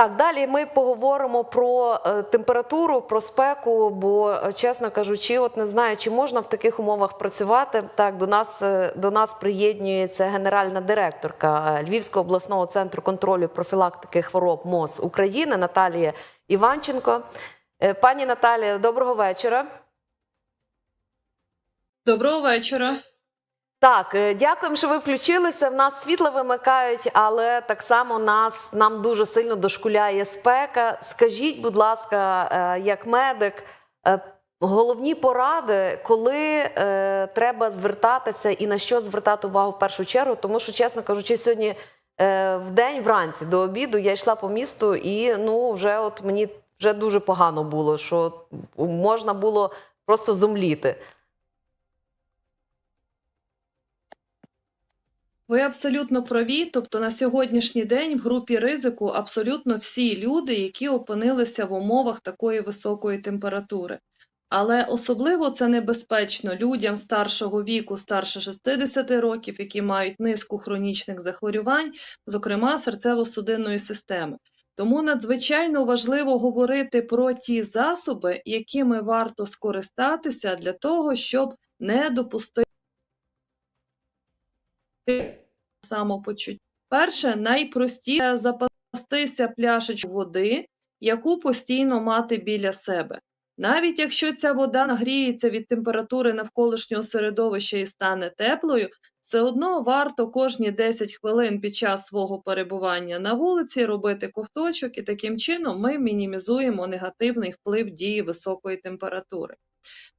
Так, далі ми поговоримо про е, температуру, про спеку. Бо, е, чесно кажучи, от не знаю, чи можна в таких умовах працювати. Так, до нас е, до нас приєднується генеральна директорка Львівського обласного центру контролю профілактики хвороб МОЗ України Наталія Іванченко. Пані Наталія, доброго вечора. Доброго вечора. Так, е, дякуємо, що ви включилися. В нас світло вимикають, але так само нас нам дуже сильно дошкуляє спека. Скажіть, будь ласка, е, як медик, е, головні поради, коли треба звертатися і на що звертати увагу в першу чергу, тому що, чесно кажучи, сьогодні в день вранці до обіду я йшла по місту, і ну вже от мені вже дуже погано було, що можна було просто зумліти. Ви абсолютно праві. Тобто на сьогоднішній день в групі ризику абсолютно всі люди, які опинилися в умовах такої високої температури. Але особливо це небезпечно людям старшого віку, старше 60 років, які мають низку хронічних захворювань, зокрема серцево-судинної системи. Тому надзвичайно важливо говорити про ті засоби, якими варто скористатися для того, щоб не допустити самопочуття. Перше, найпростіше запастися пляшечку води, яку постійно мати біля себе. Навіть якщо ця вода нагріється від температури навколишнього середовища і стане теплою, все одно варто кожні 10 хвилин під час свого перебування на вулиці робити ковточок, і таким чином ми мінімізуємо негативний вплив дії високої температури.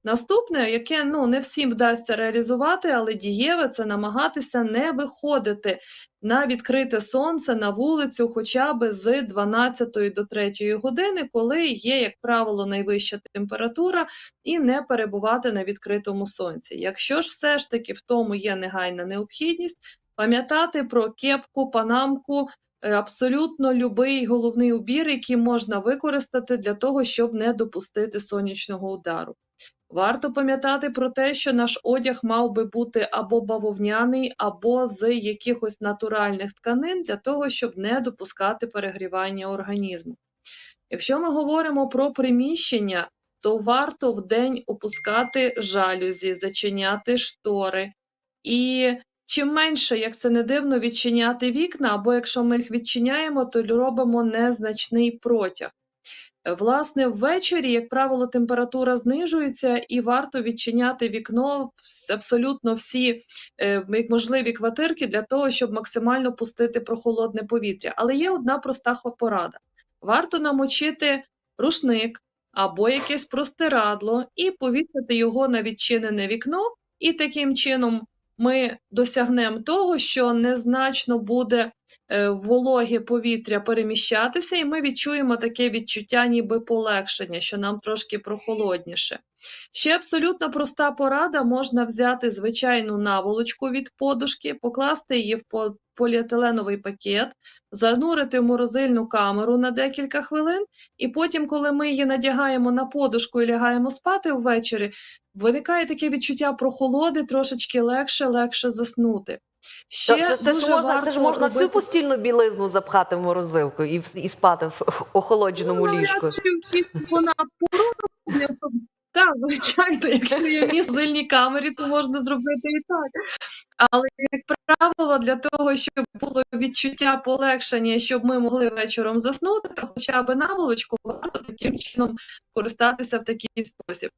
Наступне, яке ну, не всім вдасться реалізувати, але дієве, це намагатися не виходити на відкрите сонце на вулицю хоча б з 12 до 3 години, коли є, як правило, найвища температура, і не перебувати на відкритому сонці. Якщо ж все ж таки в тому є негайна необхідність, пам'ятати про кепку, панамку, е, абсолютно любий головний убір, який можна використати для того, щоб не допустити сонячного удару. Варто пам'ятати про те, що наш одяг мав би бути або бавовняний, або з якихось натуральних тканин для того, щоб не допускати перегрівання організму. Якщо ми говоримо про приміщення, то варто вдень опускати жалюзі, зачиняти штори. І чим менше, як це не дивно, відчиняти вікна, або якщо ми їх відчиняємо, то робимо незначний протяг. Власне, ввечері, як правило, температура знижується і варто відчиняти вікно вс- абсолютно всі е, як можливі квартирки для того, щоб максимально пустити прохолодне повітря. Але є одна проста порада: варто намочити рушник або якесь простирадло і повісити його на відчинене вікно, і таким чином ми досягнемо того, що незначно буде е, вологе повітря переміщатися, і ми відчуємо таке відчуття, ніби полегшення, що нам трошки прохолодніше. Ще абсолютно проста порада: можна взяти звичайну наволочку від подушки, покласти її в поліетиленовий пакет, занурити в морозильну камеру на декілька хвилин, і потім, коли ми її надягаємо на подушку і лягаємо спати ввечері, виникає таке відчуття прохолоди, трошечки легше, легше заснути. Ще це, це, ж можна, це ж можна всю постільну білизну запхати в морозилку і, і спати в охолодженому Ну, ліжку. вона Так, звичайно, якщо є місце в зильній камері, то можна зробити і так. Але, як правило, для того, щоб було відчуття полегшення, щоб ми могли вечором заснути, то хоча б наволочку варто таким чином користатися в такий спосіб.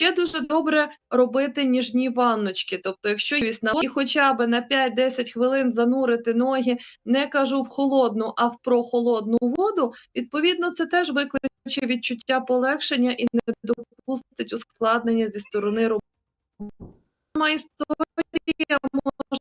Ще дуже добре робити ніжні ванночки. Тобто, якщо є на і хоча б на 5-10 хвилин занурити ноги, не кажу в холодну, а в прохолодну воду, відповідно, це теж викличе відчуття полегшення і не допустить ускладнення зі сторони роботи.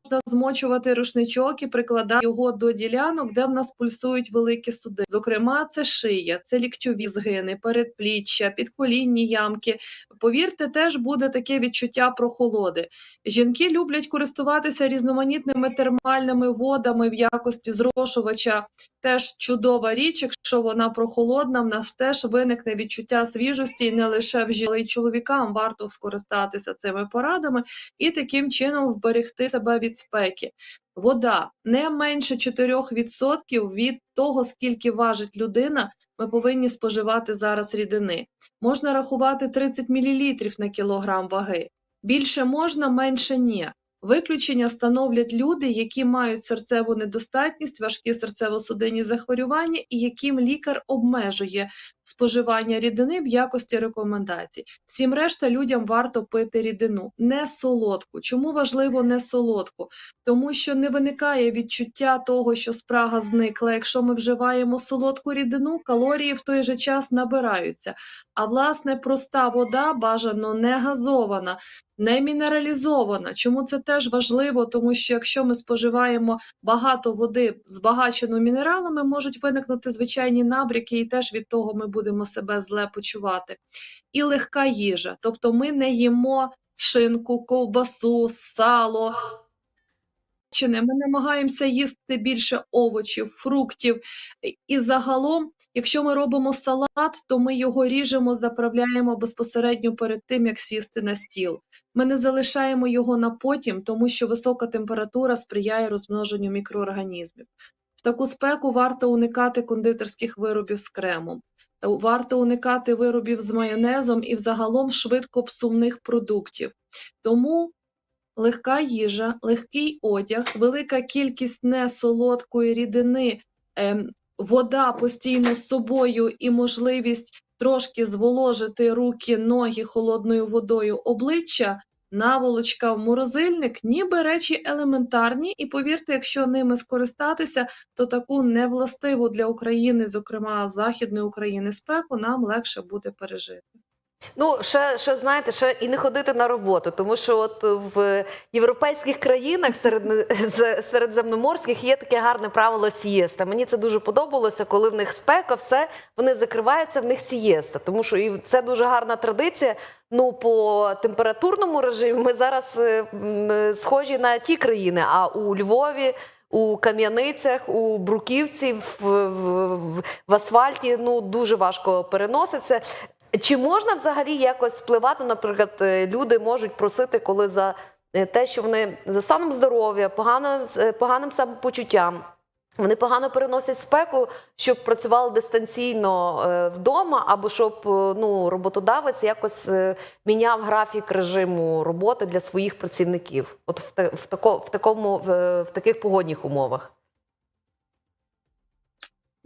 Можна змочувати рушничок і прикладати його до ділянок, де в нас пульсують великі суди. Зокрема, це шия, це ліктьові згини, передпліччя, підколінні ямки. Повірте, теж буде таке відчуття прохолоди. Жінки люблять користуватися різноманітними термальними водами в якості зрошувача. Теж чудова річ, якщо вона прохолодна, в нас теж виникне відчуття свіжості і не лише в жінок, але й чоловікам варто скористатися цими порадами і таким чином вберегти себе від спеки. Вода не менше 4% від того, скільки важить людина, ми повинні споживати зараз рідини. Можна рахувати 30 мл на кілограм ваги. Більше можна, менше ні. Виключення становлять люди, які мають серцеву недостатність, важкі серцево-судинні захворювання і яким лікар обмежує споживання рідини в якості рекомендацій. Всім решта людям варто пити рідину, не солодку. Чому важливо не солодку? Тому що не виникає відчуття того, що спрага зникла. Якщо ми вживаємо солодку рідину, калорії в той же час набираються. А власне проста вода бажано не газована, не мінералізована. Чому це теж важливо? Тому що якщо ми споживаємо багато води, збагачену мінералами, можуть виникнути звичайні набряки, і теж від того ми будемо себе зле почувати. І легка їжа, тобто ми не їмо шинку, ковбасу, сало. Ми намагаємося їсти більше овочів, фруктів. І загалом, якщо ми робимо салат, то ми його ріжемо, заправляємо безпосередньо перед тим, як сісти на стіл. Ми не залишаємо його на потім, тому що висока температура сприяє розмноженню мікроорганізмів. В таку спеку варто уникати кондитерських виробів з кремом. Варто уникати виробів з майонезом і взагалом швидко псумних продуктів. Тому легка їжа, легкий одяг, велика кількість несолодкої рідини, ем, вода постійно з собою і можливість трошки зволожити руки, ноги холодною водою, обличчя, наволочка в морозильник, ніби речі елементарні, і повірте, якщо ними скористатися, то таку невластиву для України, зокрема Західної України, спеку нам легше буде пережити. Ну, ще, ще знаєте, ще і не ходити на роботу, тому що от в європейських країнах серед середземноморських є таке гарне правило сієста. Мені це дуже подобалося, коли в них спека, все вони закриваються, в них сієста. Тому що і це дуже гарна традиція. Ну, по температурному режимі ми зараз е, е, схожі на ті країни, а у Львові. У Кам'яницях, у Бруківці, в, в, в асфальті ну дуже важко переноситься. Чи можна взагалі якось впливати? Наприклад, е, люди можуть просити, коли за е, те, що вони за станом здоров'я, погано, з- е, поганим самопочуттям. Вони погано переносять спеку, щоб працювали дистанційно вдома, або щоб ну, роботодавець якось міняв графік режиму роботи для своїх працівників, от в, тако, в, такому, в таких погодних умовах.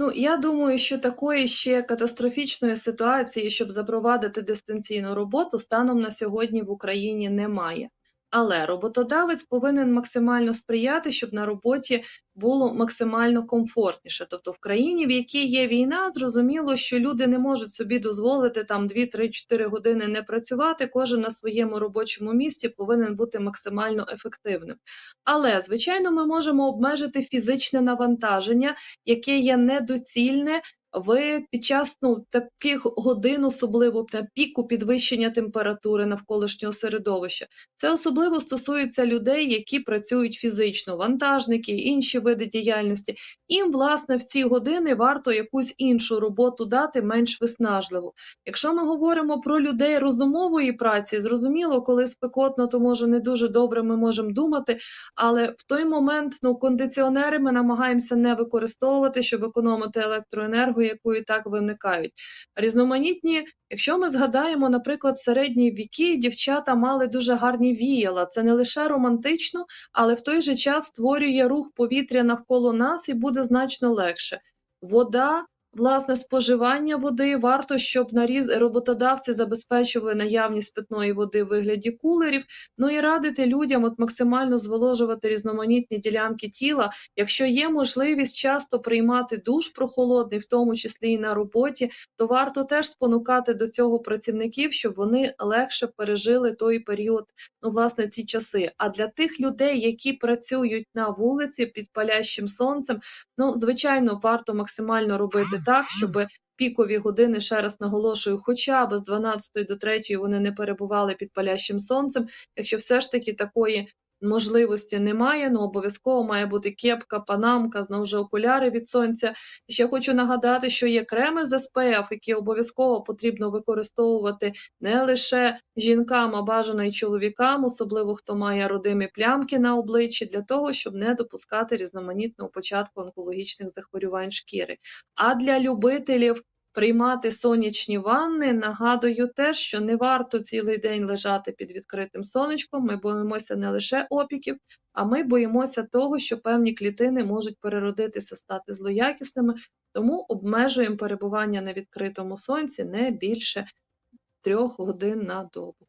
Ну, я думаю, що такої ще катастрофічної ситуації, щоб запровадити дистанційну роботу, станом на сьогодні в Україні немає. Але роботодавець повинен максимально сприяти, щоб на роботі було максимально комфортніше. Тобто в країні, в якій є війна, зрозуміло, що люди не можуть собі дозволити там 2-3-4 години не працювати. Кожен на своєму робочому місці повинен бути максимально ефективним. Але, звичайно, ми можемо обмежити фізичне навантаження, яке є недоцільне в під час ну, таких годин, особливо на піку підвищення температури навколишнього середовища. Це особливо стосується людей, які працюють фізично, вантажники, інші види діяльності. Їм, власне, в ці години варто якусь іншу роботу дати менш виснажливу. Якщо ми говоримо про людей розумової праці, зрозуміло, коли спекотно, то може не дуже добре ми можемо думати, але в той момент ну, кондиціонери ми намагаємося не використовувати, щоб економити електроенергію, яку якої так виникають. Різноманітні, якщо ми згадаємо, наприклад, середні віки, дівчата мали дуже гарні віяла. Це не лише романтично, але в той же час створює рух повітря навколо нас і буде значно легше. Вода. Власне, споживання води варто, щоб наріз роботодавці забезпечували наявність питної води в вигляді кулерів. Ну і радити людям от максимально зволожувати різноманітні ділянки тіла. Якщо є можливість часто приймати душ прохолодний, в тому числі і на роботі, то варто теж спонукати до цього працівників, щоб вони легше пережили той період, ну власне, ці часи. А для тих людей, які працюють на вулиці під палящим сонцем, ну звичайно, варто максимально робити так, щоб пікові години, ще раз наголошую, хоча б з 12 до 3 вони не перебували під палящим сонцем. Якщо все ж таки такої можливості немає, ну обов'язково має бути кепка, панамка, знову ж окуляри від сонця. І ще хочу нагадати, що є креми з SPF, які обов'язково потрібно використовувати не лише жінкам, а бажано і чоловікам, особливо хто має родимі плямки на обличчі, для того, щоб не допускати різноманітного початку онкологічних захворювань шкіри. А для любителів приймати сонячні ванни, нагадую теж, що не варто цілий день лежати під відкритим сонечком. Ми боїмося не лише опіків, а ми боїмося того, що певні клітини можуть переродитися, стати злоякісними, тому обмежуємо перебування на відкритому сонці не більше трьох годин на добу.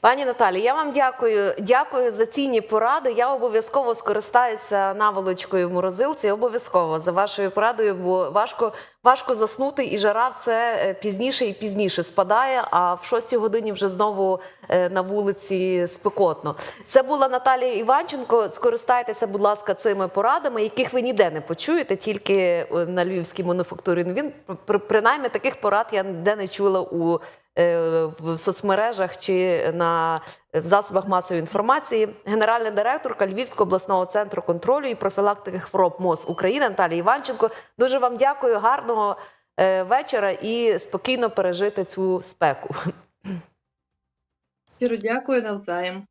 Пані Наталі, я вам дякую. Дякую за цінні поради. Я обов'язково скористаюся наволочкою в морозилці. Обов'язково за вашою порадою, бо важко, важко заснути, і жара все е, пізніше і пізніше спадає. А в 6 годині вже знову е, на вулиці спекотно. Це була Наталія Іванченко. Скористайтеся, будь ласка, цими порадами, яких ви ніде не почуєте, тільки е, на львівській мануфактурі. Ну, Він при- принаймні таких порад я ніде не чула у в соцмережах чи на в засобах масової інформації. Генеральна директорка Львівського обласного центру контролю і профілактики хвороб МОЗ України Наталія Іванченко. Дуже вам дякую, гарного е, вечора і спокійно пережити цю спеку. Дякую навзаєм.